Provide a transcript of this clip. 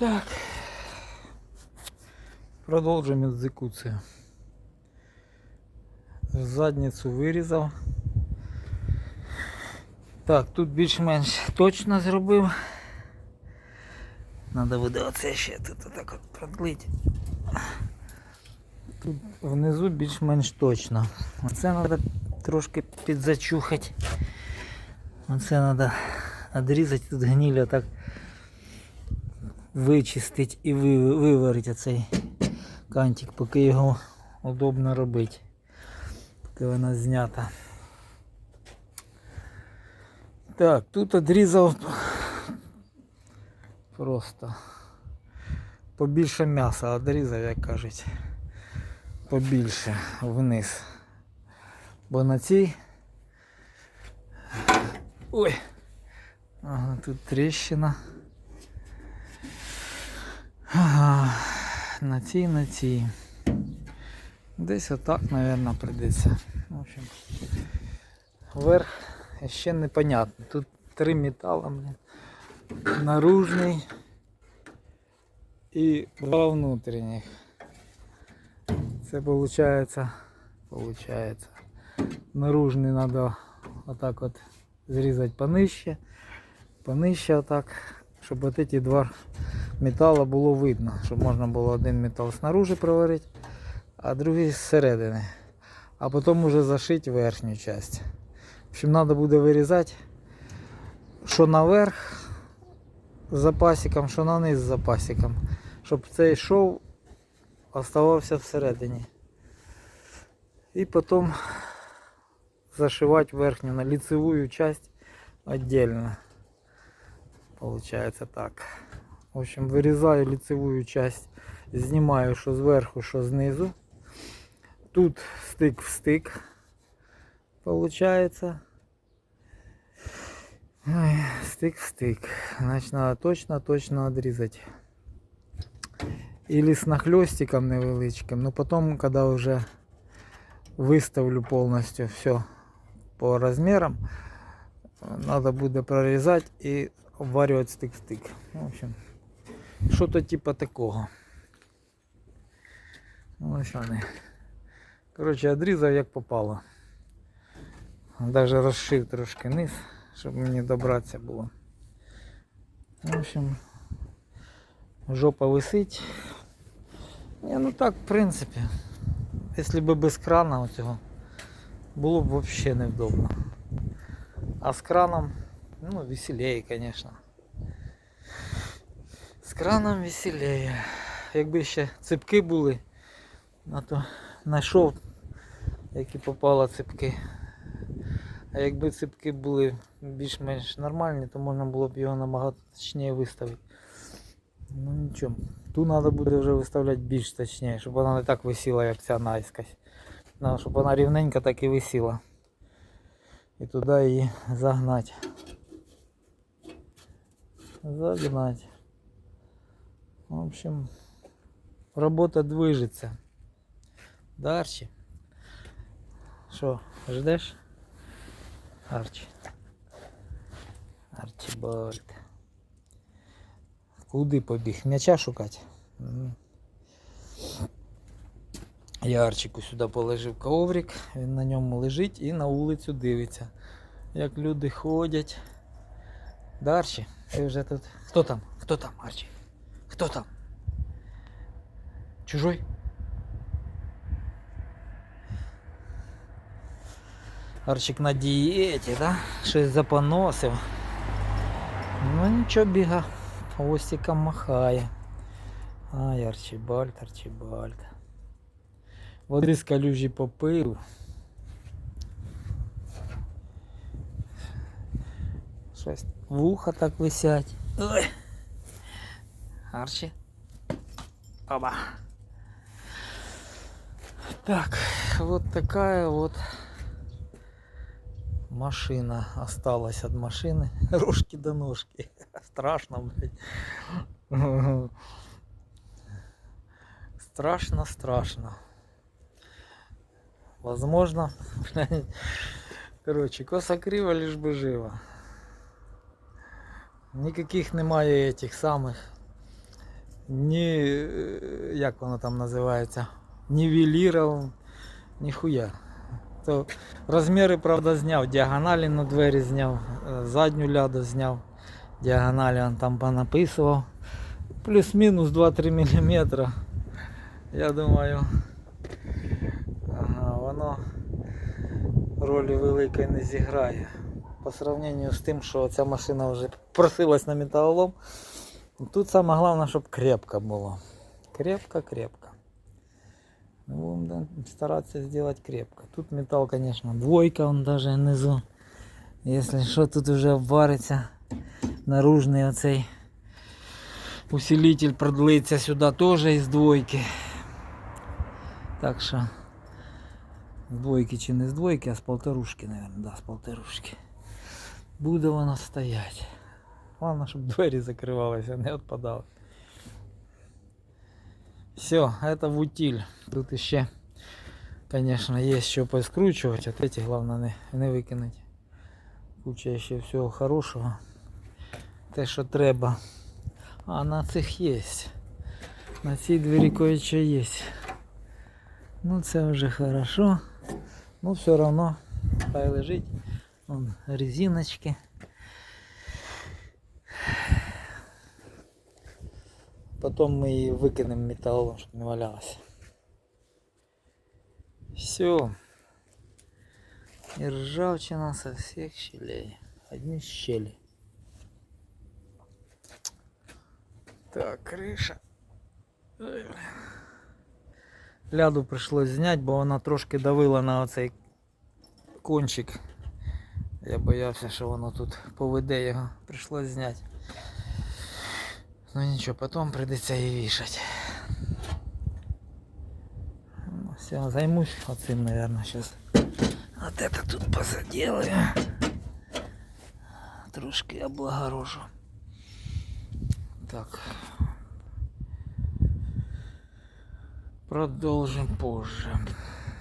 Так. Продовжуємо екзекуцію. Задницю вирізав. Так, тут більш-менш точно зробив. Надо буде оце ще тут отак от продлити. Тут внизу більш-менш точно. Оце треба трошки підзачухати. Оце треба відрізати тут гнілля так вичистити і ви- виварити цей кантик, поки його удобно робити. Поки вона знята. Так, тут відрізав просто побільше м'яса відрізав, як кажуть. Побільше вниз. Бо на цій. Ой! Ага, тут тріщина. Ага, на цій, на цій. Десь отак, мабуть, прийдеться. В общем, верх ще непонятно. Тут три металла, блін. Наружний і два внутрішніх. Це виходить, виходить. Наружний треба отак от зрізати понижче. Понижче отак, щоб от ці два металу було видно, щоб можна було один метал снаружи проварити, а другий зсередини. А потім уже зашити верхню частину. В общем, треба буде вирізати, що наверх з запасиком, що на низ з запасиком, щоб цей шов оставався всередині. І потім зашивати верхню на лицевую часть отдельно. Получается так. В общем, вырезаю лицевую часть, знімаю що зверху, що знизу. Тут стик в стик. Получается. Ой, стик в стик. Значит, надо точно-точно отрезать. Или с нахлестиком невеличким. Но потом, когда уже выставлю полностью все по размерам, надо буде прорізати і обварювати стик в стик. В общем, що-то типа такого. Ось вони. Коротше, відрізав як попало. Даже розшив трошки низ, щоб мені добратися було. В общем, жопа висить. Ні, ну так, в принципі. Якщо б без крана оцього, було б взагалі невдобно. А с краном, ну, веселее, конечно. Краном веселее. Якби ще ципки були, а то знайшов, які попало ципки. А якби ципки були більш-менш нормальні, то можна було б його набагато точніше виставити. Ну нічого. Ту треба буде вже виставляти більш точніше, щоб вона не так висіла, як ця наискось. Ну, щоб вона рівненько так і висіла. І туди її загнати. Загнать. В общем, робота движеться. Да, Арчі? Що, ждеш? Арчі. Арчибальд. Куди побіг? М'яча шукати? Я Арчику сюди положив коврик, він на ньому лежить і на вулицю дивиться. Як люди ходять. Да, Арчі, ти вже тут. Хто там? Хто там, Арчі? Хто там? Чужой? Арчик на дієті, да? Щось запоносив. Ну нічого біга, хвостиком махає. Ай, Арчибальд, Арчибальд. Води з калюжі попив. Щось вуха так висять. Ой. Арчі. Оба. Так, вот такая вот машина осталась от машины. Рожки до ножки. Страшно, блядь. Страшно, страшно. Возможно, короче, коса криво, лишь бы живо. Никаких немає этих самых ні, е, як воно там називається, нівелірував, ніхуя. То розміри, правда, зняв, діагоналі на двері зняв, е, задню ляду зняв, діагоналі он там понаписував. Плюс-мінус 2-3 мм. Я думаю, ага, воно ролі великої не зіграє. По сравненню з тим, що ця машина вже просилась на металолом. Тут саме головне, щоб крепко було. Крепко-крепко. Будем стараться сделать крепко. Тут металл, конечно, двойка, он даже внизу. Если что, тут уже обвариться наружний оцей усилитель продлиться сюда тоже із двойки. Так з двойки чи не з двойки, а з полторушки, наверное, да, з полторушки. Буде воно стоять. Главное, щоб двері закривалися, не відпадали. Все, это в утиль. Тут еще, конечно, есть что поскручивать. Вот эти, главное, не, не викинуть. Куча ще всього хорошого. Те, що треба. А на цих є. На цій двері кое-що є. Ну це вже хорошо. Ну все равно хай лежить. Вон резиночки. Потом мы її викинемо металлом, щоб не валялася. Все. И ржавчина со всех щелей. Одни щели. Так, крыша. Ляду прийшлось зняти, бо вона трошки давила на оцей кончик. Я боявся, що воно тут поведе його. Прийшлось зняти. Ну нічого, потім прийдеться її вішати. Ну, все, займусь оцим, наверное, сейчас. Вот это тут посоделаю. Трошки облагорожу. Так. Продолжим позже.